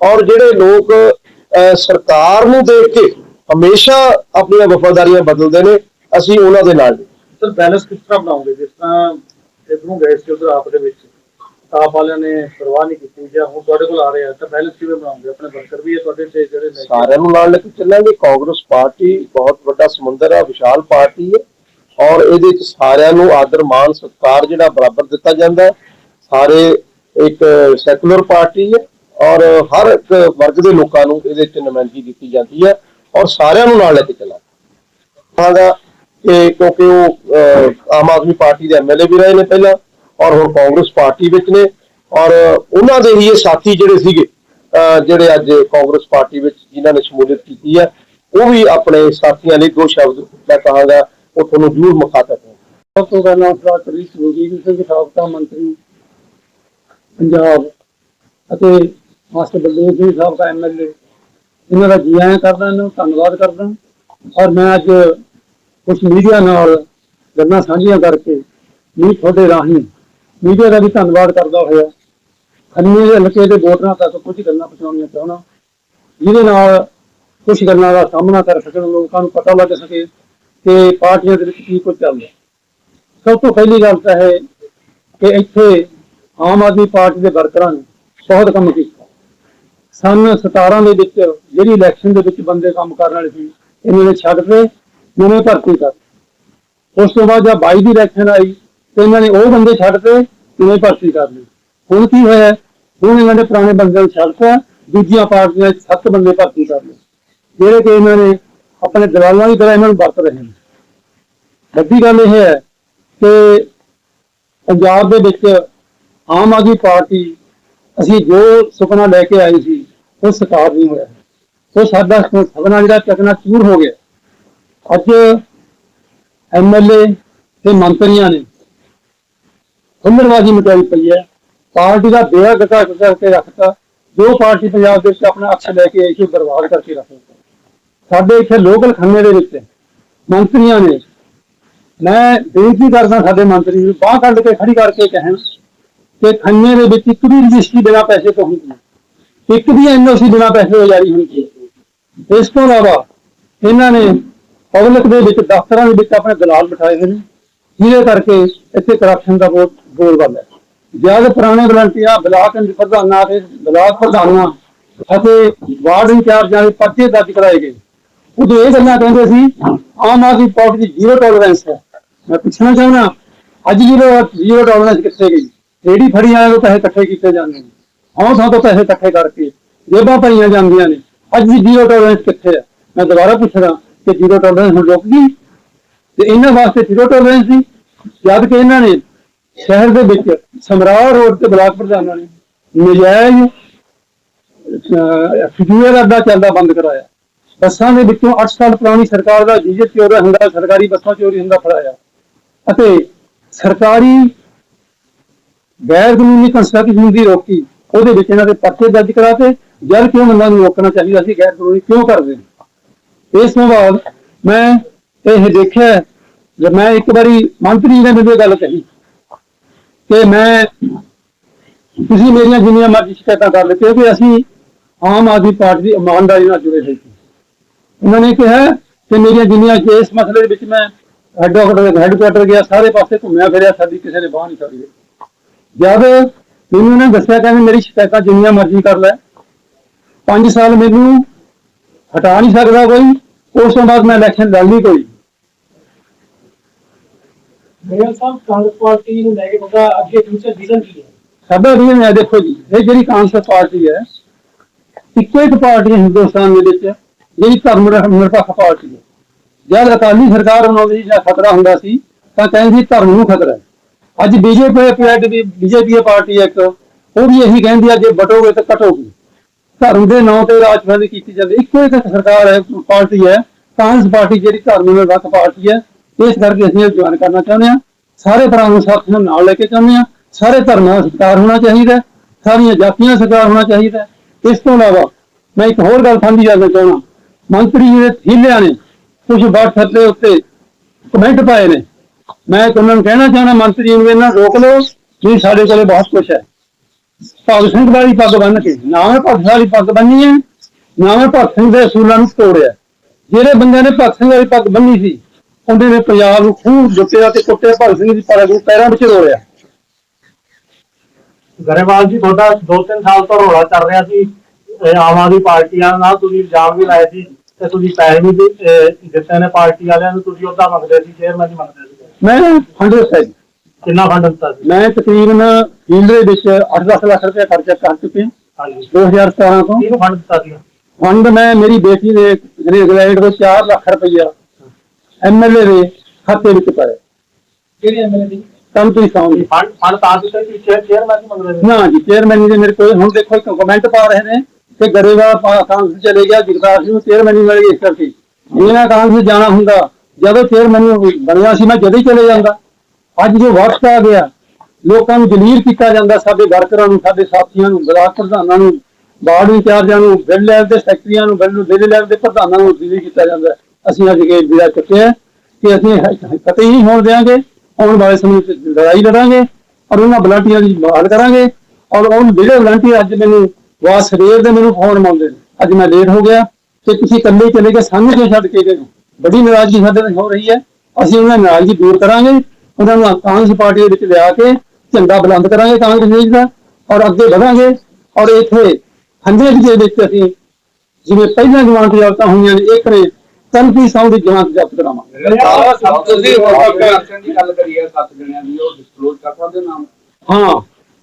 ਔਰ ਜਿਹੜੇ ਲੋਕ ਅਹ, ਸਰਕਾਰ ਨੂੰ ਦੇਖ ਕੇ ਹਮੇਸ਼ਾ ਆਪਣੀਆਂ ਵਫਾਦਾਰੀਆਂ ਬਦਲਦੇ ਨੇ ਅਸੀਂ ਉਹਨਾਂ ਦੇ ਨਾਲ। ਸਰ ਬੈਲੈਂਸ ਕਿਸ ਤਰ੍ਹਾਂ ਬਣਾਉਂਗੇ ਜਿਸ ਤਰ੍ਹਾਂ ਇਧਰੋਂ ਗਏ ਸੀ ਉਧਰ ਆਪ ਦੇ ਵਿੱਚ ਆਪ ਵਾਲਿਆਂ ਨੇ ਪਰਵਾਹ ਨਹੀਂ ਕੀਤੀ ਜਾਂ ਹੁਣ ਤੁਹਾਡੇ ਕੋਲ ਆ ਰਹੇ ਤਾਂ ਬੈਲੈਂਸ ਕਿਵੇਂ ਬਣਾਉਂਗੇ ਆਪਣੇ ਵਰਕਰ ਵੀ ਹੈ ਤੁਹਾਡੇ ਤੇ ਜਿਹੜੇ ਸਾਰਿਆਂ ਨੂੰ ਨਾਲ ਲੈ ਕੇ ਚੱਲਾਂਗੇ। ਕਾਂਗਰਸ ਪਾਰਟੀ ਬਹੁਤ ਵੱਡਾ ਸਮੁੰਦਰ ਆ ਵਿਸ਼ਾਲ ਪਾਰਟੀ ਹੈ ਔਰ ਇਹਦੇ ਵਿੱਚ ਸਾਰਿਆਂ ਨੂੰ ਆਦਰ ਮਾਣ ਸਤਿਕਾਰ ਜਿਹੜਾ ਬਰਾਬਰ ਦਿੱਤਾ ਜਾਂਦਾ ਹੈ। ਸਾਰੇ ਇੱਕ ਸੈਕੂਲਰ ਪਾਰਟੀ ਹੈ ਔਰ ਹਰ ਇੱਕ ਵਰਗ ਦੇ ਲੋਕਾਂ ਨੂੰ ਇਹਦੇ ਵਿੱਚ ਨੁਮਾਇੰਦਗੀ ਦਿੱਤੀ ਜਾਂਦੀ ਹੈ ਔਰ ਸਾਰਿਆਂ ਨੂੰ ਨਾਲ ਲੈ ਕੇ ਚੱਲਾਂਗੇ। ਕਹਾਂਗਾ ਕਿ ਕਿਉਂਕਿ ਉਹ ਅਹ, ਆਮ ਆਦਮੀ ਪਾਰਟੀ ਦੇ ਐਮਐਲਏ ਵੀ ਰਹੇ ਨੇ ਪਹਿਲਾਂ ਔਰ ਹੁਣ ਕਾਂਗਰਸ ਪਾਰਟੀ ਵਿੱਚ ਨੇ ਔਰ ਉਹਨਾਂ ਦੇ ਹੀ ਇਹ ਸਾਥੀ ਜਿਹੜੇ ਸੀਗੇ ਅਹ, ਜਿਹੜੇ ਅੱਜ ਕਾਂਗਰਸ ਪਾਰਟੀ ਵਿੱਚ ਜਿਨ੍ਹਾਂ ਨੇ ਸ਼ਮੂਲੀਅਤ ਕੀਤੀ ਹੈ ਉਹ ਵੀ ਆਪਣੇ ਸਾਥੀਆਂ ਲਈ ਦੋ ਸ਼ਬਦ ਮੈਂ ਕਹਾਂਗਾ ਉਹ ਤੁਹਾਨੂੰ ਜ਼ਰੂਰ ਮੁਖਾਤਬ ਹੈ ਸਭ ਤੋਂ ਪਹਿਲਾਂ ਪ੍ਰਾਤਰੀ ਸੁਖਜੀਤ ਸਿੰਘ ਸਾਬਕਾ ਮੰਤਰੀ ਪੰਜਾਬ ਅਤੇ ਮਾਸਟਰ ਬਲਦੇਵ ਸਿੰਘ ਸਾਹਿਬ ਦਾ ਐਮਐਲਏ ਇਹਨਾਂ ਦਾ ਜੀ ਆਇਆਂ ਕਰਦਾ ਇਹਨਾਂ ਨੂੰ ਧੰਨਵਾਦ ਕਰਦਾ। ਔਰ ਮੈਂ ਅੱਜ ਕੁਝ ਮੀਡੀਆ ਨਾਲ ਗੱਲਾਂ ਸਾਂਝੀਆਂ ਕਰਕੇ ਵੀ ਤੁਹਾਡੇ ਰਾਹੀਂ ਮੀਡੀਆ ਦਾ ਵੀ ਧੰਨਵਾਦ ਕਰਦਾ ਹੋਇਆ। ਖੰਨੇ ਦੇ ਹਲਕੇ ਦੇ ਵੋਟਰਾਂ ਤੱਕ ਕੁਝ ਗੱਲਾਂ ਪਹੁੰਚਾਉਣੀਆਂ ਚਾਹੁੰਦਾ। ਜਿਹਦੇ ਨਾਲ ਕੁਝ ਗੱਲਾਂ ਦਾ ਸਾਹਮਣਾ ਕਰ ਸਕਣ, ਲੋਕਾਂ ਨੂੰ ਪਤਾ ਲੱਗ ਸਕੇ ਕਿ ਪਾਰਟੀਆਂ ਦੇ ਵਿੱਚ ਕੀ ਕੁਝ ਚੱਲ ਰਿਹਾ। ਸਭ ਤੋਂ ਪਹਿਲੀ ਗੱਲ ਤਾਂ ਹੈ ਕਿ ਇੱਥੇ ਆਮ ਆਦਮੀ ਪਾਰਟੀ ਦੇ ਵਰਕਰਾਂ ਨੇ ਬਹੁਤ ਕੰਮ ਕੀਤਾ। ਸਨ 17 ਦੇ ਵਿੱਚ ਜਿਹੜੀ ਇਲੈਕਸ਼ਨ ਦੇ ਵਿੱਚ ਬੰਦੇ ਕੰਮ ਕਰਨ ਵਾਲੇ ਸੀ, ਇਹਨਾਂ ਨੇ ਛੱਡ ਕੇ ਨਵੇਂ ਭਰਤੀ ਕਰ। ਉਸ ਤੋਂ ਬਾਅਦ ਜਦ 22 ਦੀ ਇਲੈਕਸ਼ਨ ਆਈ, ਤੇ ਇਹਨਾਂ ਨੇ ਉਹ ਬੰਦੇ ਛੱਡ ਕੇ ਨਵੇਂ ਭਰਤੀ ਕਰ ਲਈ ਹੁਣ ਕੀ ਹੋਇਆ? ਹੁਣ ਇਹਨਾਂ ਨੇ ਪੁਰਾਣੇ ਬੰਦਿਆਂ ਨੂੰ ਛੱਡਤਾ ਦੂਜੀਆਂ ਪਾਰਟੀਆਂ 'ਚ ਸੱਤ ਬੰਦੇ ਭਰਤੀ ਕਰ ਲਏ। ਜਿਹੜੇ ਕਿ ਇਹਨਾਂ ਨੇ ਆਪਣੇ ਦਲਾਲਾਂ ਦੀ ਤਰ੍ਹਾਂ ਇਹਨਾਂ ਨੂੰ ਵਰਤ ਰਹੇ ਨੇ। ਵੱਡੀ ਗੱਲ ਇਹ ਹੈ ਕਿ ਪੰਜਾਬ ਦੇ ਵਿੱਚ ਆਮ ਆਦਮੀ ਪਾਰਟੀ, ਅਸੀਂ ਜੋ ਸੁਪਨਾ ਲੈ ਕੇ ਆਏ ਸੀ, ਉਹ ਸਕਾਰ ਨਹੀਂ ਹੋਇਆ। ਉਹ ਸਾਡਾ ਸੁਪਨਾ ਜਿਹੜਾ ਚੱਕਣਾ ਚੂਰ ਹੋ ਗਿਆ। ਅੱਜ ਐਮਐਲਏ ਤੇ ਮੰਤਰੀਆਂ ਨੇ ਹੁਨਰਬਾਜ਼ੀ ਮਚਾਈ ਪਈ ਹੈ ਪਾਰਟੀ ਦਾ ਬੇੜਾ ਗਟਾ ਕਰਕੇ ਰੱਖਤਾ ਜੋ ਪਾਰਟੀ ਪੰਜਾਬ ਦੇ ਵਿੱਚ ਆਪਣਾ ਅਕਸ ਲੈ ਕੇ ਆਈ ਸੀ, ਉਹ ਬਰਬਾਦ ਕਰਕੇ ਰੱਖ ਦਿੱਤਾ ਸਾਡੇ ਇੱਥੇ ਲੋਕਲ ਖੰਨੇ ਦੇ ਵਿੱਚ ਮੰਤਰੀਆਂ ਨੇ, ਮੈਂ ਬੇਨਤੀ ਕਰਦਾ ਸਾਡੇ ਮੰਤਰੀ ਨੂੰ, ਬਾਹ ਕੱਢ ਕੇ ਖੜੀ ਕਰਕੇ ਕਹਿਣ ਕਿ ਖੰਨੇ ਦੇ ਵਿੱਚ ਇੱਕ ਵੀ ਰਜਿਸਟਰੀ ਬਿਨਾਂ ਪੈਸੇ ਤੋਂ ਹੁੰਦੀ ਹੈ। ਇੱਕ ਵੀ ਐਨਓਸੀ ਬਿਨਾਂ ਪੈਸੇ ਤੋਂ ਜਾਰੀ ਹੁੰਦੀ ਹੈ। ਇਸ ਤੋਂ ਇਲਾਵਾ ਇਹਨਾਂ ਨੇ ਪਬਲਿਕ ਦੇ ਵਿੱਚ, ਦਫ਼ਤਰਾਂ ਦੇ ਵਿੱਚ ਆਪਣੇ ਦਲਾਲ ਬਿਠਾਏ ਹੋਏ ਨੇ। ਜਿਹਦੇ ਕਰਕੇ ਇੱਥੇ ਕਰਪਸ਼ਨ ਦਾ ਬਹੁਤ ਬੋਲ ਹੈ। ਜਦ ਪੁਰਾਣੇ ਵਲੰਟੀਅਰ ਬਲਾਕ ਪ੍ਰਧਾਨਾਂ ਤੇ ਬਲਾਕ ਪ੍ਰਧਾਨਾਂ ਅਤੇ ਵਾਰਡ ਇੰਚਾਰਜਾਂ ਦੇ ਪਰਚੇ ਦਰਜ ਕਰਾਏ ਗਏ। ਉਦੋਂ ਇਹ ਗੱਲਾਂ ਕਹਿੰਦੇ ਸੀ, ਆਮ ਆਦਮੀ ਪਾਰਟੀ ਦੀ ਜ਼ੀਰੋ ਟੋਲਰੈਂਸ ਹੈ। ਮੈਂ ਪੁੱਛਣਾ ਚਾਹੁੰਦਾ, ਅੱਜ ਜ਼ੀਰੋ ਜ਼ੀਰੋ ਟੋਲਰੈਂਸ ਕਿੱਥੇ ਗਈ? ਰੇੜੀ ਫੜੀ ਆਏ ਤੋਂ ਪੈਸੇ ਇਕੱਠੇ ਕੀਤੇ ਜਾਂਦੇ ਨੇ। ਆਉਂ ਥਾਂ ਤੋਂ ਪੈਸੇ ਇਕੱਠੇ ਕਰਕੇ ਜੇਬਾਂ ਭਰੀਆਂ ਜਾਂਦੀਆਂ ਨੇ। ਅੱਜ ਵੀ ਜ਼ੀਰੋ ਟੋਲਰੈਂਸ ਕਿੱਥੇ ਹੈ? ਮੈਂ ਦੁਬਾਰਾ ਪੁੱਛਦਾ ਕਿ ਜ਼ੀਰੋ ਟੋਲਰੈਂਸ ਹੁਣ ਰੁਕ ਗਈ। ਤੇ ਇਹਨਾਂ ਵਾਸਤੇ ਜ਼ੀਰੋ ਟੋਲਰੈਂਸ ਸੀ, ਜਦ ਕਿ ਇਹਨਾਂ ਨੇ ਸ਼ਹਿਰ ਦੇ ਵਿੱਚ ਸਮਰਾਹ ਰੋਡ ਤੇ ਬਲਾਕ ਪ੍ਰਧਾਨਾਂ ਨੇ ਨਜਾਇਜ਼ ਫਿਜ਼ੂਅਲ ਅੱਡਾ ਚੱਲਦਾ ਬੰਦ ਕਰਾਇਆ। ਬੱਸਾਂ ਦੇ ਵਿੱਚੋਂ 8 ਸਾਲ ਪੁਰਾਣੀ ਸਰਕਾਰ ਦਾ ਡੀਜ਼ਲ ਚੋਰ ਹੁੰਦਾ, ਸਰਕਾਰੀ ਬੱਸਾਂ ਚੋਰੀ ਹੁੰਦਾ ਫੜਾਇਆ। ਅਤੇ ਸਰਕਾਰੀ ਗੈਰ ਕਾਨੂੰਨੀ ਕੰਸਟਰਕਸ਼ਨ ਦੀ ਰੋਕੀ। ਉਹਦੇ ਵਿੱਚ ਇਹਨਾਂ ਦੇ ਪਰਚੇ ਦਰਜ ਕਰਾਤੇ। ਜਦ ਕਿਉਂ ਉਹਨਾਂ ਨੂੰ ਰੋਕਣਾ ਚਾਹੀਦਾ ਸੀ ਗੈਰ ਕਾਨੂੰਨੀ ਕਿਉਂ ਕਰਦੇ ਨੇ? ਇਸ ਤੋਂ ਬਾਅਦ ਮੈਂ ਇਹ ਦੇਖਿਆ, ਜਦ ਮੈਂ ਇੱਕ ਵਾਰੀ ਮੰਤਰੀ ਨੇ ਮੈਨੂੰ ਗੱਲ ਕਹੀ ਕਿ ਮੈਂ, ਤੁਸੀਂ ਮੇਰੀਆਂ ਜਿੰਨੀਆਂ ਮਰਜ਼ੀ ਸ਼ਿਕਾਇਤਾਂ ਕਰ ਲਓ ਕਿਉਂਕਿ ਅਸੀਂ ਆਮ ਆਦਮੀ ਪਾਰਟੀ ਦੀ ਇਮਾਨਦਾਰੀ ਨਾਲ ਜੁੜੇ ਹੋਏ ਸੀ। ਉਹਨਾਂ ਨੇ ਕਿਹਾ ਕਿ ਮੇਰੀਆਂ ਜਿੰਨੀਆਂ ਇਸ ਮਸਲੇ ਦੇ ਵਿੱਚ ਮੈਂ ਹੈਡਕੁਆਟਰ ਹੈੱਡਕੁਆਟਰ ਗਿਆ, ਸਾਰੇ ਪਾਸੇ ਘੁੰਮਿਆ ਫਿਰਿਆ, ਸਾਡੀ ਕਿਸੇ ਨੇ ਬਾਹ ਨਹੀਂ ਛੱਡੀ ਜਦ ਮੈਨੂੰ ਉਹਨਾਂ ਦੱਸਿਆ ਕਹਿੰਦੇ ਮੇਰੀ ਸ਼ਿਕਾਇਤਾਂ ਜਿੰਨੀਆਂ ਮਰਜ਼ੀ ਕਰ ਲੈ 5 ਸਾਲ ਮੈਨੂੰ ਹਟਾ ਨਹੀਂ ਸਕਦਾ ਕੋਈ। ਉਸ ਤੋਂ ਬਾਅਦ ਮੈਂ ਇਲੈਕਸ਼ਨ ਲੜ ਨਹੀਂ ਕੋਈ। ਮੇਰਾ ਸਾਹਿਬ ਕਾਂਗਰਸ ਪਾਰਟੀ ਨੂੰ ਲੈ ਕੇ ਤੁਹਾਡਾ ਅੱਗੇ ਫਿਊਚਰ ਵਿਜ਼ਨ ਕੀ ਹੈ? ਸਾਡਾ ਵੀ ਹੈ ਦੇਖੋ ਜੀ ਇਹ ਜਿਹੜੀ ਕਾਂਗਰਸ ਪਾਰਟੀ ਹੈ ਇੱਕੋ ਇੱਕ ਪਾਰਟੀ ਹੈ ਹਿੰਦੁਸਤਾਨ ਦੇ ਵਿੱਚ ਜਿਹੜੀ ਧਰਮ ਨਿਰ- ਨਿਰਪੱਖ ਪਾਰਟੀ ਹੈ। ਜਦ ਅਕਾਲੀ ਸਰਕਾਰ ਬਣਾਉਂਦੀ ਸੀ ਜਾਂ ਖਤਰਾ ਹੁੰਦਾ ਸੀ ਤਾਂ ਕਹਿੰਦੇ ਸੀ ਧਰਮ ਨੂੰ ਖਤਰਾ ਹੈ। ਅੱਜ ਬੀਜੇਪੀ ਪਲੇਟ ਦੀ ਬੀਜੇਪੀ ਪਾਰਟੀ ਇੱਕ ਉਹ ਵੀ ਇਹੀ ਕਹਿੰਦੀ ਆ ਜੇ ਬਟੋਗੇ ਤਾਂ ਕਟੋਗੇ ਧਰਮ ਦੇ ਨਾਂ ਤੇ ਰਾਜਨੀਤੀ ਕੀਤੀ ਜਾਂਦੀ। ਇੱਕੋ ਇੱਕ ਸਰਕਾਰ ਹੈ, ਪਾਰਟੀ ਹੈ। ਕਾਂਗਰਸ ਪਾਰਟੀ ਜਿਹੜੀ ਧਰਮ ਨਾਲ ਨਿਰਪੱਖ ਪਾਰਟੀ ਹੈ, ਇਸ ਕਰਕੇ ਅਸੀਂ ਇਹ ਜੁਆਇਨ ਕਰਨਾ ਚਾਹੁੰਦੇ ਹਾਂ। ਸਾਰੇ ਭਰਾ ਨੂੰ ਸਾਥੀਆਂ ਨਾਲ ਲੈ ਕੇ ਚਾਹੁੰਦੇ ਹਾਂ। ਸਾਰੇ ਧਰਮਾਂ ਦਾ ਸਤਿਕਾਰ ਹੋਣਾ ਚਾਹੀਦਾ ਸਾਰੀਆਂ ਜਾਤੀਆਂ ਦਾ ਸਤਿਕਾਰ ਹੋਣਾ ਚਾਹੀਦਾ ਇਸ ਤੋਂ ਇਲਾਵਾ ਮੈਂ ਇੱਕ ਹੋਰ ਗੱਲ ਸਾਂਝੀ ਕਰਨਾ ਚਾਹੁੰਦਾ ਮੰਤਰੀ ਜੀ ਦੇ ਥੀਲਿਆਂ ਨੇ, ਕੁਝ WhatsApp ਦੇ ਉੱਤੇ ਕਮੈਂਟ ਪਾਏ ਨੇ। ਮੈਂ ਉਹਨਾਂ ਨੂੰ ਕਹਿਣਾ ਚਾਹੁੰਦਾ, ਮੰਤਰੀ ਜੀ ਨੂੰ ਇਹਨਾਂ ਰੋਕ ਲਓ। ਜੀ ਸਾਡੇ ਕੋਲੇ ਬਹੁਤ ਕੁਝ ਹੈ। ਭਗਤ ਸਿੰਘ ਵਾਲੀ ਪੱਗ ਬੰਨ ਕੇ ਨਾ ਮੈਂ ਭਗਤ ਵਾਲੀ ਪੱਗ ਬੰਨੀ ਹੈ ਨਾ ਮੈਂ ਭਗਤ ਸਿੰਘ ਦੇ ਅਸੂਲਾਂ ਨੂੰ ਤੋੜਿਆ। ਜਿਹੜੇ ਬੰਦਿਆਂ ਨੇ ਭਗਤ ਸਿੰਘ ਵਾਲੀ ਪੱਗ ਬੰਨੀ ਸੀ ਉਹਦੇ ਨੇ ਪੰਜਾਬ ਨੂੰ ਖੂਬ ਜੁੱਤਿਆ ਤੇ ਕੁੱਟਿਆ ਭਗਤ ਸਿੰਘ ਦੀ ਪੱਗ ਨੂੰ ਪੈਰਾਂ ਵਿੱਚ ਰੋਲਿਆ ਗਰੇਵਾਲ ਜੀ ਤੁਹਾਡਾ 2-3 ਸਾਲ ਤੋਂ ਰੌਲਾ ਚੱਲ ਰਿਹਾ ਸੀ ਆਮ ਆਦਮੀ ਪਾਰਟੀਆਂ ਨਾਲ ਤੁਸੀਂ ਇਲਜ਼ਾਮ ਵੀ ਲਾਏ ਸੀ ਤੇ ਤੁਸੀਂ ਪੈਸੇ ਵੀ ਦਿੱਤੇ ਨੇ ਪਾਰਟੀ ਵਾਲਿਆਂ ਨੂੰ ਤੁਸੀਂ ਉਹਦਾ ਮੰਗਦੇ ਸੀ ਚੇਅਰਮੈਨ ਹੀ ਮੰਗਦੇ ਸੀ। ਮੈਂ 100% ਕਿੰਨਾ ਫੰਡ ਦਿੱਤਾ ਸੀ? ਮੈਂ ਤਕਰੀਬਨ ਫੀਲਡ ਦੇ ਵਿੱਚ 8-10 ਲੱਖ ਰੁਪਏ ਖਰਚਾ ਕਰ ਚੁੱਕਿਆ ਹਾਂਜੀ। 2017 ਤੋਂ। ਕਿਹਨੂੰ ਫੰਡ ਦਿੱਤਾ ਸੀ ਫੰਡ ਮੈਂ ਮੇਰੀ ਬੇਟੀ ਦੇ ਗ੍ਰੈਜੂਏਟ ਦੇ 4 ਲੱਖ ਰੁਪਈਆ ਐਮਐਲਏ ਦੇ ਖਾਤੇ ਵਿੱਚ ਪਾਇਆ। ਕਿਹੜੀ ਐਮਐਲਏ ਦੀ? ਤੁਸੀਂ ਸਾਉਂਗੇ ਫੰਡ ਫੰਡ ਤਾਂ ਸੀ ਚੇਅਰਮੈਨ ਹੀ ਮੰਗਦੇ ਸੀ ਨਾ ਜੀ ਚੇਅਰਮੈਨ ਜੀ ਦੇ ਮੇਰੇ ਕੋਲ ਹੁਣ ਦੇਖੋ ਇੱਕ ਕਮੈਂਟ ਪਾ ਰਹੇ ਨੇ ਕਿ ਗਰੇਵਾਲ ਪਾ- ਕਾਂਗਰਸ ਚਲੇ ਗਿਆ ਜਗਦਾਰ ਸਿੰਘ ਨੂੰ ਚੇਅਰਮੈਨ ਗਈ ਇਸ ਕਰਕੇ। ਇਹਨਾਂ ਕਾਂਗਰਸ ਜਾਣਾ ਹੁੰਦਾ ਜਦੋਂ ਚੇਅਰਮੈਨ ਬਣਿਆ ਸੀ ਮੈਂ ਜਦ ਹੀ ਚਲੇ ਜਾਂਦਾ। ਅੱਜ ਜੋ ਵਕਤ ਆ ਗਿਆ, ਲੋਕਾਂ ਨੂੰ ਜਲੀਲ ਕੀਤਾ ਜਾਂਦਾ, ਸਾਡੇ ਵਰਕਰਾਂ ਨੂੰ, ਸਾਡੇ ਸਾਥੀਆਂ ਨੂੰ, ਬਲਾਕ ਪ੍ਰਧਾਨਾਂ ਨੂੰ, ਵਾਰਡ ਇੰਚਾਰਜਾਂ ਨੂੰ, ਬਿੱਲ ਲੈਵਲ ਦੇ ਸੈਕਟਰੀਆਂ ਨੂੰ, ਬਿੱਲ ਜ਼ਿਲ੍ਹੇ ਲੈਵਲ ਦੇ ਪ੍ਰਧਾਨਾਂ ਨੂੰ ਜਲੀਲ ਕੀਤਾ ਜਾਂਦਾ ਅਸੀਂ ਅੱਜ ਕੇ ਵਿੜਾ ਚੁੱਕੇ ਹਾਂ ਕਿ ਅਸੀਂ ਕਤਈ ਨਹੀਂ ਹੋਣ ਦੇਵਾਂਗੇ ਆਉਣ ਵਾਲੇ ਸਮੇਂ ਵਿੱਚ ਲੜਾਈ ਲੜਾਂਗੇ ਔਰ ਉਹਨਾਂ ਵਲੰਟੀਅਰਾਂ ਦੀ ਬਹਾਲ ਕਰਾਂਗੇ ਔਰ ਉਹ ਜਿਹੜੇ ਵਲੰਟੀਅਰ ਅੱਜ ਮੈਨੂੰ ਵਾਰ ਸਵੇਰ ਦੇ ਮੈਨੂੰ ਫੋਨ ਮਾਉਂਦੇ ਨੇ, ਅੱਜ ਮੈਂ ਲੇਟ ਹੋ ਗਿਆ ਤੇ ਤੁਸੀਂ ਇਕੱਲੇ ਚਲੇ ਗਏ, ਸਾਨੂੰ ਕਿਉਂ ਛੱਡ ਕੇ ਗਏ ਹੋ? ਬੜੀ ਨਾਰਾਜ਼ਗੀ ਸਾਡੇ ਨਾਲ ਹੋ ਰਹੀ ਹੈ, ਅਸੀਂ ਉਹਨਾਂ ਨਾਰਾਜ਼ਗੀ ਦੂਰ ਕਰਾਂਗੇ ਉਹਨਾਂ ਨੂੰ ਕਾਂਗਰਸ ਪਾਰਟੀ ਦੇ ਵਿੱਚ ਲਿਆ ਕੇ ਝੰਡਾ ਬੁਲੰਦ ਕਰਾਂਗੇ ਕਾਂਗਰਸ ਦੇਸ਼ ਦਾ ਔਰ ਅੱਗੇ ਵਧਾਂਗੇ। ਔਰ ਇੱਥੇ ਹੰਡਰੇਡ ਦੇ ਵਿੱਚ ਅਸੀਂ ਜਿਵੇਂ ਪਹਿਲਾਂ ਜਮਾਨਤ ਜ਼ਬਤਾਂ ਹੋਈਆਂ ਨੇ, ਇੱਕ ਨੇ ਤਨਕੀ ਸੌ ਦੀ ਜਮਾਨਤ ਜ਼ਬਤ ਕਰਾਵਾਂਗੇ ਹਾਂ,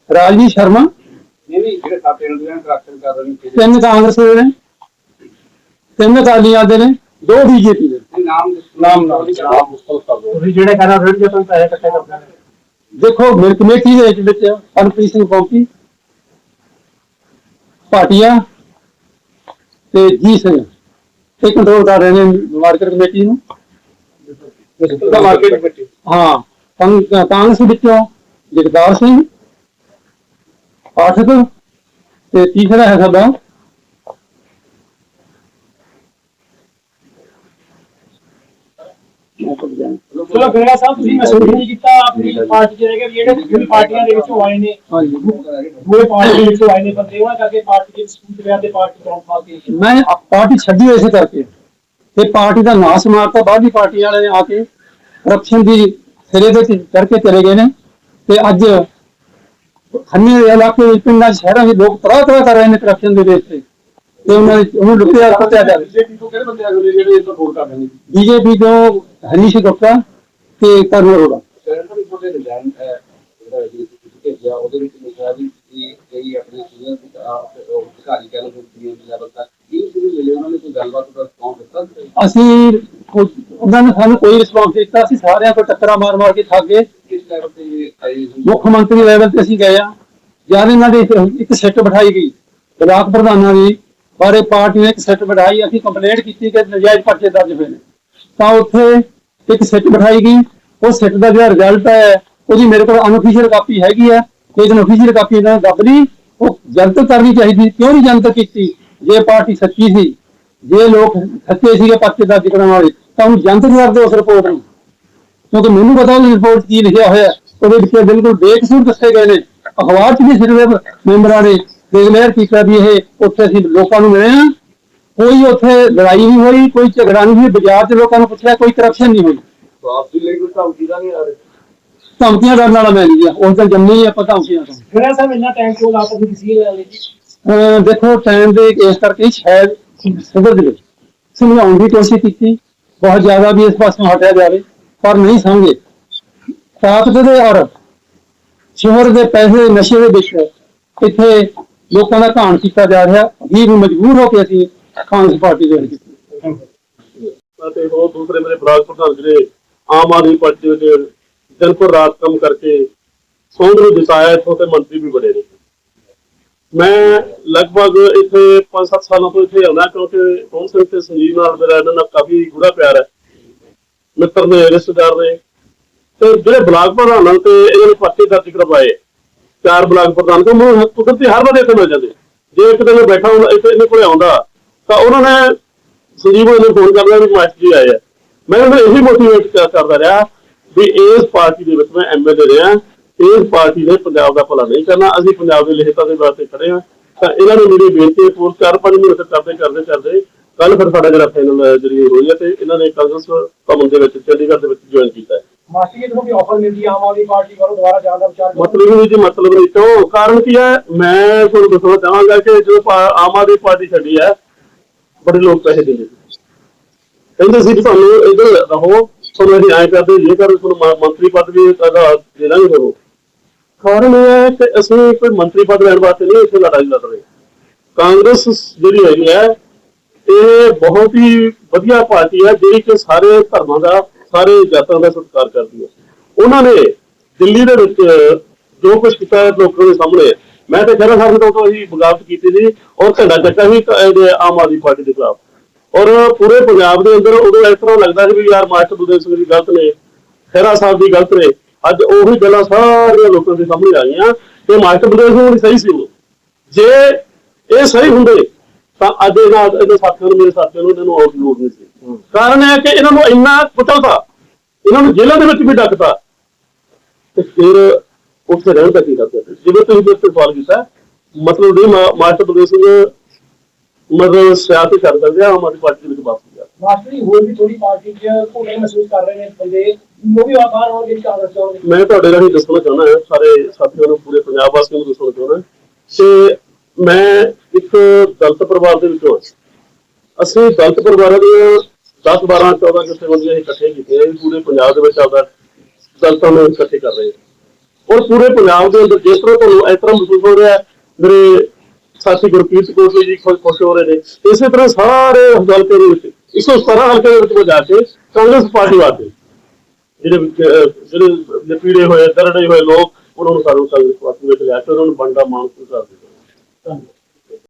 ਰਾਜਵੀਰ ਸ਼ਰਮਾ। ਨਹੀਂ ਨਹੀਂ ਜਿਹੜੇ ਸੱਤ ਜਣਿਆਂ ਕਰ ਰਹੇ ਨੇ ਤਿੰਨ ਕਾਂਗਰਸ ਦੇ ਨੇ, ਤਿੰਨ ਅਕਾਲੀਆਂ ਦੇ ਨੇ, ਦੋ ਬੀਜੇਪੀ ਦੇ ਨਾਮ ਨਾਮ ਨਾਮ। ਨਾਮ ਮੁਸਤਲ ਕਰ ਦਿਓ ਤੁਸੀਂ ਜਿਹੜੇ ਕਹਿੰਦੇ ਰੇਡ ਜੇ ਤੁਸੀਂ ਪੈਸੇ ਇਕੱਠੇ ਕਰਦੇ ਨੇ। ਦੇਖੋ ਮੇਰੀ ਕਮੇਟੀ ਦੇ ਵਿੱਚ ਵਿੱਚ ਹਰਪ੍ਰੀਤ ਸਿੰਘ ਪੌਂਪੀ ਭਾਟੀਆ ਤੇ ਜੀ ਸਿੰਘ। ਇਹ ਕੰਟਰੋਲ ਕਰ ਰਹੇ ਨੇ ਮਾਰਕੀਟ ਕਮੇਟੀ ਨੂੰ। Market committee. ਹਾਂ ਕਾਂਗਰਸ ਵਿੱਚੋਂ ਜਗਦਾਰ ਸਿੰਘ ਪਾਠਕ ਤੇ ਤੀਸਰਾ ਹੈ ਸਾਡਾ ਮੈਂ ਭੁੱਲ ਗਿਆ। ਚਲੋ ਗਰੇਵਾਲ ਸਾਹਿਬ ਤੁਸੀਂ ਮਹਿਸੂਸ ਨਹੀਂ ਕੀਤਾ ਆਪਣੀ ਪਾਰਟੀ ਵੀ ਜਿਹੜੇ ਜਿਹੜੇ ਪਾਰਟੀਆਂ ਦੇ ਵਿੱਚੋਂ ਆਏ ਨੇ ਹਾਂਜੀ। ਦੂਏ ਪਾਰਟੀ ਦੇ ਵਿੱਚੋਂ ਆਏ ਨੇ ਬੰਦੇ ਉਹਨਾਂ ਕਰਕੇ ਪਾਰਟੀ ਦੇ ਸਕੂਲ ਪਿਆ ਤੇ ਪਾਰਟੀ ਤੋਂ ਕੇ ਮੈਂ ਪਾਰਟੀ ਛੱਡੀ ਇਸੇ ਕਰਕੇ। ਤੇ ਪਾਰਟੀ ਦਾ ਨਾਸ ਮਾਰਤਾ ਬਾਹਰਲੀ ਪਾਰਟੀ ਵਾਲੇ ਆ ਕੇ ਕਰਪਸ਼ਨ ਦੀ ਸਿਰੇ ਦੇ ਕਰਕੇ ਚਲੇ ਗਏ ਨੇ। ਤੇ ਅੱਜ ਖੰਨੇ ਦੇ ਇਲਾਕੇ ਵਿੱਚ ਪਿੰਡਾਂ ਸ਼ਹਿਰਾਂ ਵਿੱਚ ਲੋਕ ਤਰ੍ਹਾਂ ਤਰ੍ਹਾਂ ਕਰ ਰਹੇ ਨੇ ਕਰਪਸ਼ਨ ਦੇ ਦੇਸ਼ ਤੇ। ਤੇ ਉਹਨਾਂ ਨੇ ਉਹਨੂੰ ਲੁੱਟਿਆ ਕੁੱਟਿਆ ਜਾ ਬੀਜੇਪੀ ਤੋਂ ਕਿਹੜੇ ਬੰਦੇ ਆ ਗਏ ਜਿਹੜੇ ਇਸ ਤੋਂ ਵੋਟ ਕਰ ਰਹੇ ਨੇ? ਬੀਜੇਪੀ ਤੋਂ ਹਰੀਸ਼ ਗੁਪਤਾ ਤੇ ਕਰਨ ਅਰੋੜਾ। ਸ਼ਹਿਰ ਦੇ ਛੋਟੇ ਡਿਜ਼ਾਈਨ ਹੈ ਜਿਹੜਾ ਜੀ ਤੁਸੀਂ ਭੇਜਿਆ ਉਹਦੇ ਵਿੱਚ ਲਿਖਿਆ ਵੀ ਕਿ ਕਈ ਆਪਣੇ ਸੀਨੀਅਰ ਅਧਿਕਾਰੀ ਕਹਿ ਲਓ ਪੀਐਮ ਲੈਵਲ ਤੱਕ ਇਹ ਜਿਹੜੇ ਮਿਲੇ ਉਹਨਾਂ ਨੇ ਕੋਈ ਗੱਲਬਾਤ ਦਾ ਰਿਸਪੌਂਸ ਦਿੱਤਾ ਅਸੀਂ ਉਹਨਾਂ ਨੇ ਸਾਨੂੰ ਕੋਈ ਰਿਸਪੌਂਸ ਦਿੱਤਾ। ਅਸੀਂ ਸਾਰਿਆਂ ਕੋਲ ਟੱਕਰਾਂ ਮਾਰ ਮਾਰ ਕੇ ਥੱਕ ਗਏ। ਕਿਸ ਲੈਵਲ ਤੇ ਇਹ ਆਈ ਹੋਈ ਮੁੱਖ ਮੰਤਰੀ ਲੈਵਲ ਤੇ ਅਸੀਂ ਗਏ ਆ। ਜਦ ਇਹਨਾਂ ਦੀ ਇੱਕ ਸੈੱਟ ਬਿਠਾਈ ਗਈ। ਬਲਾਕ ਪ੍ਰਧਾਨਾਂ ਦੀ ਬਾਰੇ ਪਾਰਟੀ ਨੇ ਇੱਕ ਸੈੱਟ ਬਿਠਾਈ, ਅਸੀਂ ਕੰਪਲੇਂਟ ਕੀਤੀ ਕਿ ਨਜਾਇਜ਼ ਪਰਚੇ ਦਰਜ ਹੋਏ ਨੇ। ਤਾਂ ਉੱਥੇ ਇੱਕ ਸੈੱਟ ਬਿਠਾਈ ਗਈ, ਉਹ ਸੈੱਟ ਦਾ ਜਿਹੜਾ ਰਿਜ਼ਲਟ ਹੈ, ਉਹਦੀ ਮੇਰੇ ਕੋਲ ਅਨਅਫੀਸ਼ੀਅਲ ਕਾਪੀ ਹੈਗੀ ਹੈ ਲੇਕਿਨ ਅਫੀਸ਼ੀਅਲ ਕਾਪੀ ਇਹਨਾਂ ਨੇ ਦੱਬ ਲਈ। ਉਹ ਜਨਤਕ ਕਰਨੀ ਚਾਹੀਦੀ, ਕਿਉਂ ਨਹੀਂ ਜਨਤਕ ਕੀਤੀ? ਜੇ ਪਾਰਟੀ ਸੱਚੀ ਸੀ, ਜੇ ਲੋਕ ਸੱਚੇ ਸੀਗੇ ਪਰਚੇ ਦਰਜ ਕਰਾਉਣ ਵਾਲੇ, ਤਾਂ ਉਹਨੂੰ ਜਨਤਕ ਕਰ ਦਿਓ ਉਸ ਰਿਪੋਰਟ ਨੂੰ। ਕਿਉਂਕਿ ਮੈਨੂੰ ਪਤਾ ਉਹਦੀ ਰਿਪੋਰਟ ਕੀ ਲਿਖਿਆ ਹੋਇਆ ਉਹਦੇ ਵਿੱਚ ਬਿਲਕੁਲ ਬੇਕਸੂਰ ਦੱਸੇ ਗਏ ਨੇ। ਅਖਬਾਰ 'ਚ ਵੀ ਸਿਰਫ ਮੈਂਬਰਾਂ ਨੇ ਡਿਕਲੇਅਰ ਕੀਤਾ ਵੀ ਇਹ? ਉੱਥੇ ਅਸੀਂ ਲੋਕਾਂ ਨੂੰ ਮਿਲੇ ਹਾਂ। ਕੋਈ ਉੱਥੇ ਲੜਾਈ ਨਹੀਂ ਹੋਈ ਕੋਈ ਝਗੜਾ ਨਹੀਂ ਹੋਈ ਬਾਜ਼ਾਰ 'ਚ ਲੋਕਾਂ ਨੂੰ ਪੁੱਛਿਆ ਕੋਈ ਕਰਪਸ਼ਨ ਨਹੀਂ ਹੋਈ। ਆਪ ਦੀ ਲਈ ਕੋਈ ਧਮਕੀ ਦਾ ਨਹੀਂ ਆ ਰਿਹਾ? ਧਮਕੀਆਂ ਡਰਨ ਵਾਲਾ ਮੈਂ ਨਹੀਂ ਗਿਆ। ਉਸ ਦਿਨ ਜੰਮੇ ਹੀ ਆਪਾਂ ਧਮਕੀਆਂ ਤੋਂ। ਫਿਰ ਸਾਹਿਬ ਇੰਨਾ ਟਾਈਮ ਕਿਉਂ ਲਾਤਾ? ਤੁਸੀਂ ਕਿਸੇ ਲੈ ਲਈ ਅਹ ਦੇਖੋ ਟਾਈਮ ਦੇ ਇਸ ਕਰਕੇ ਸ਼ਾਇਦ ਸਦਰ ਦੇ ਸਮਝਾਉਣ ਦੀ ਕੋਸ਼ਿਸ਼ ਕੀਤੀ। ਬਹੁਤ ਜ਼ਿਆਦਾ ਵੀ ਇਸ ਪਾਸੋਂ ਹਟਿਆ ਜਾਵੇ। ਪਰ ਨਹੀਂ ਸਮਝੇ। ਤਾਕਤ ਦੇ ਔਰ ਸ਼ੋਹਰ ਦੇ ਪੈਸੇ ਨਸ਼ੇ ਦੇ ਵਿੱਚ। ਇੱਥੇ ਲੋਕਾਂ ਦਾ ਘਾਣ ਕੀਤਾ ਜਾ ਰਿਹਾ ਵੀ ਮਜਬੂਰ ਹੋ ਕੇ ਅਸੀਂ ਕਾਂਗਰਸ ਪਾਰਟੀ ਦੇ ਵਿੱਚ ਅਤੇ ਉਹ ਦੂਸਰੇ ਮੇਰੇ ਬਲਾਕ ਪ੍ਰਧਾਨ ਜਿਹੜੇ ਆਮ ਆਦਮੀ ਪਾਰਟੀ ਦੇ ਦਿਨ ਪਰ ਰਾਤ ਕੰਮ ਕਰਕੇ ਸੌਂਦ ਨੂੰ ਜਿਤਾਇਆ, ਇੱਥੋਂ ਤੇ ਮੰਤਰੀ ਵੀ ਬਣੇ ਨੇ। ਮੈਂ ਲਗਭਗ ਇੱਥੇ 5-7 ਸਾਲਾਂ ਤੋਂ ਇੱਥੇ ਆਉਣਾ ਕਿਉਂਕਿ ਪਵਨ ਸਿੰਘ ਤੇ ਸੰਜੀਵ ਨਾਲ ਮੇਰਾ ਇਹਨਾਂ ਨਾਲ ਕਾਫੀ ਗੂੜਾ ਪਿਆਰ ਹੈ। ਮਿੱਤਰ ਨੇ, ਰਿਸ਼ਤੇਦਾਰ ਨੇ। ਤੇ ਜਿਹੜੇ ਬਲਾਕ ਪ੍ਰਧਾਨਾਂ ਤੇ ਇਹਨਾਂ ਨੇ ਪਰਚੇ ਦਰਜ ਕਰਵਾਏ। ਚਾਰ ਬਲਾਕ ਪ੍ਰਧਾਨ ਤੋਂ ਮੈਨੂੰ ਕੁਦਰਤੀ ਹਰ ਵਾਰ ਇੱਥੇ ਮਿਲ ਜਾਂਦੇ ਜੇ ਇੱਕ ਦਿਨ ਬੈਠਾ ਹੁੰਦਾ ਇੱਥੇ ਇਹਨਾਂ ਕੋਲੇ ਆਉਂਦਾ, ਤਾਂ ਉਹਨਾਂ ਨੇ ਸੰਜੀਵ ਨੂੰ ਫੋਨ ਕਰਦਾ ਵੀ ਮਾਸਟਰ ਜੀ ਆਏ ਆ। ਮੈਂ ਉਹਨੂੰ ਇਹੀ ਮੋਟੀਵੇਟ ਕਰਦਾ ਰਿਹਾ ਵੀ ਇਸ ਪਾਰਟੀ ਦੇ ਵਿੱਚ ਮੈਂ ਐਮਐਲਏ ਰਿਹਾ, ਇਸ ਪਾਰਟੀ ਨੇ ਪੰਜਾਬ ਦਾ ਭਲਾ ਨਹੀਂ ਕਰਨਾ, ਅਸੀਂ ਪੰਜਾਬ ਦੇ ਲਿਖਤਾਂ ਦੇ ਵਾਸਤੇ ਖੜੇ ਹਾਂ। ਤਾਂ ਇਹਨਾਂ ਨੂੰ ਮੇਰੀ ਬੇਨਤੀ ਪੂਰ, ਚਾਰ ਪੰਜ ਮਹੀਨੇ ਕਰਦੇ ਕਰਦੇ ਕਰਦੇ ਕੱਲ ਫਿਰ ਸਾਡਾ ਜਿਹੜਾ ਫਾਈਨਲ ਜਿਹੜੀ ਹੋਈ ਹੈ ਤੇ ਇਹਨਾਂ ਨੇ ਕਾਂਗਰਸ ਭਵਨ ਦੇ ਵਿੱਚ ਚੰਡੀਗੜ੍ਹ ਦੇ ਵਿੱਚ ਜੁਆਇਨ ਕੀਤਾ ਹੈ। ਮਾਸਟਰ ਜੀ, ਤੁਹਾਨੂੰ ਵੀ ਆਫਰ ਮਿਲਦੀ ਆਮ ਆਦਮੀ ਪਾਰਟੀ ਵੱਲੋਂ ਦੁਬਾਰਾ ਜਾਣ ਦਾ ਵਿਚਾਰ ਮਤਲਬ ਨਹੀਂ ਜੀ ਮਤਲਬ ਨਹੀਂ, ਕਿਉਂ? ਕਾਰਨ ਕੀ ਹੈ? ਮੈਂ ਤੁਹਾਨੂੰ ਦੱਸਣਾ ਚਾਹਾਂਗਾ ਕਿ ਜਦੋਂ ਆਮ ਆਦਮੀ ਪਾਰਟੀ ਛੱਡੀ ਹੈ, ਬੜੇ ਲੋਕ ਪੈਸੇ ਦਿੰਦੇ ਕਹਿੰਦੇ ਸੀ ਤੁਹਾਨੂੰ ਇੱਧਰ ਰਹੋ, ਤੁਹਾਨੂੰ ਅਸੀਂ ਐਂ ਕਰਦੇ ਇਹ ਕਰ ਤੁਹਾਨੂੰ ਮੰਤਰੀ ਪਦ ਵੀ ਤੁਹਾਡਾ ਦੇ ਦਾਂਗੇ ਤੁਹਾਨੂੰ ਕਾਰਨ ਇਹ ਹੈ ਕਿ ਅਸੀਂ ਕੋਈ ਮੰਤਰੀ ਪਦ ਲੈਣ ਵਾਸਤੇ ਨਹੀਂ ਇੱਥੇ ਲੜਾਈ ਲੜ ਰਹੇ। ਕਾਂਗਰਸ ਜਿਹੜੀ ਹੈਗੀ ਹੈ, ਇਹ ਬਹੁਤ ਹੀ ਵਧੀਆ ਪਾਰਟੀ ਹੈ, ਜਿਹੜੀ ਕਿ ਸਾਰੇ ਧਰਮਾਂ ਦਾ ਸਾਰੇ ਜਾਤਾਂ ਦਾ ਸਤਿਕਾਰ ਕਰਦੀ ਹੈ। ਉਹਨਾਂ ਨੇ ਦਿੱਲੀ ਦੇ ਵਿੱਚ ਜੋ ਕੁਝ ਕੀਤਾ ਹੈ, ਲੋਕਾਂ ਦੇ ਸਾਹਮਣੇ। ਮੈਂ ਤੇ ਖਹਿਰਾ ਸਾਹਿਬ ਤੋਂ ਤੋਂ ਹੀ ਬਗਾਵਤ ਕੀਤੀ ਸੀ ਔਰ ਝੰਡਾ ਚੱਕਾ ਸੀ ਆਮ ਆਦਮੀ ਪਾਰਟੀ ਦੇ ਖਿਲਾਫ। ਔਰ ਪੂਰੇ ਪੰਜਾਬ ਦੇ ਅੰਦਰ ਉਦੋਂ ਇਸ ਤਰ੍ਹਾਂ ਲੱਗਦਾ ਸੀ ਵੀ ਯਾਰ ਮਾਸਟਰ ਬੁੱਧੇ ਸਿੰਘ ਜੀ ਗਲਤ ਨੇ, ਖਹਿਰਾ ਸਾਹਿਬ ਦੀ ਗਲਤ ਨੇ। ਅੱਜ ਉਹੀ ਗੱਲਾਂ ਸਾਰੀਆਂ ਲੋਕਾਂ ਦੇ ਸਾਹਮਣੇ ਆ ਗਈਆਂ ਕਿ ਮਾਸਟਰ ਬੁੱਧੇ ਸਿੰਘ ਜੀ ਸਹੀ ਸੀ ਉਦੋਂ। ਜੇ ਇਹ ਸਹੀ ਹੁੰਦੇ, ਤਾਂ ਅੱਜ ਇਹਨਾਂ ਇਹਦੇ ਸਾਥੀਆਂ ਨੂੰ, ਮੇਰੇ ਸਾਥੀਆਂ ਨੂੰ ਇਹਨਾਂ ਨੂੰ ਆਊਟ ਲੋਡ ਨਹੀਂ ਸੀ। ਕਾਰਨ ਹੈ ਕਿ ਇਹਨਾਂ ਨੂੰ ਇੰਨਾ ਕੁਚਲਤਾ ਇਹਨਾਂ ਨੂੰ ਜੇਲ੍ਹਾਂ ਦੇ ਵਿੱਚ ਵੀ ਡੱਕਤਾ। ਤੇ ਫਿਰ ਉੱਥੇ ਰਹਿਣ ਦਾ ਕੀ ਕਰਦੇ ਜਿਵੇਂ ਤੁਸੀਂ ਮੇਰੇ ਤੋਂ ਸਵਾਲ ਕੀਤਾ। ਮਤਲਬ ਨਹੀਂ ਮਾਸਟਰ ਬਲਦੇਵ ਸਿੰਘ ਮਤਲਬ ਸਿਆਸਤ ਕਰ ਦਿੰਦੇ ਆ ਆਮ ਆਦਮੀ ਪਾਰਟੀ ਦੇ ਵਿੱਚ ਵਾਪਸ ਗਿਆ ਮਾਸਟਰ ਜੀ ਹੋਰ ਵੀ ਥੋੜੀ ਪਾਰਟੀ 'ਚ ਘੋੜੇ ਮਹਿਸੂਸ ਕਰ ਰਹੇ ਨੇ ਬੰਦੇ। ਉਹ ਵੀ ਆਕਾਰ ਹੋਣਗੇ ਕਾਂਗਰਸ ਚਾਹੁੰਦੇ ਮੈਂ ਤੁਹਾਡੇ ਰਾਹੀਂ ਦੱਸਣਾ ਚਾਹੁੰਦਾ ਹਾਂ ਸਾਰੇ ਸਾਥੀਆਂ ਨੂੰ ਪੂਰੇ ਪੰਜਾਬ ਵਾਸੀਆਂ ਨੂੰ ਦੱਸਣਾ ਚਾਹੁੰਦਾ ਕਿ ਮੈਂ ਇੱਕ ਦਲਿਤ ਪਰਿਵਾਰ ਦੇ ਵਿੱਚੋਂ ਹਾਂ। ਅਸੀਂ ਦਲਿਤ ਪਰਿਵਾਰਾਂ ਦੀਆਂ 10 12 14 ਜਥੇਬੰਦੀਆਂ ਇਕੱਠੇ ਕੀਤੀਆਂ ਪੂਰੇ ਪੰਜਾਬ ਦੇ ਵਿੱਚ ਆਪਦਾ ਦਲਿਤਾਂ ਨੂੰ ਇਕੱਠੇ ਕਰ ਰਹੇ ਔਰ ਪੂਰੇ ਪੰਜਾਬ ਦੇ ਅੰਦਰ ਜਿਸ ਤਰ੍ਹਾਂ ਤੁਹਾਨੂੰ ਇਸ ਤਰ੍ਹਾਂ ਮਹਿਸੂਸ ਹੋ ਰਿਹਾ, ਮੇਰੇ ਸਾਥੀ ਗੁਰਪ੍ਰੀਤ ਕੋਟਲੀ ਜੀ ਖੁਸ਼ ਹੋ ਰਹੇ ਨੇ। ਇਸੇ ਤਰ੍ਹਾਂ ਸਾਰੇ ਹਲਕੇ ਦੇ ਵਿੱਚ 117 ਹਲਕੇ ਦੇ ਵਿੱਚ ਮੈਂ ਜਾ ਕੇ ਕਾਂਗਰਸ ਪਾਰਟੀ ਵਾਸਤੇ, ਜਿਹੜੇ ਜਿਹੜੇ ਲਪੀੜੇ ਹੋਏ, ਦਰੜੇ ਹੋਏ ਲੋਕ, ਉਹਨਾਂ ਨੂੰ ਸਾਨੂੰ ਕਾਂਗਰਸ ਪਾਰਟੀ ਵਿੱਚ ਲਿਆ ਕੇ, ਉਹਨਾਂ ਨੂੰ ਬੰਦਾ ਮਾਨ ਕਰ ਦਿੱਤਾ।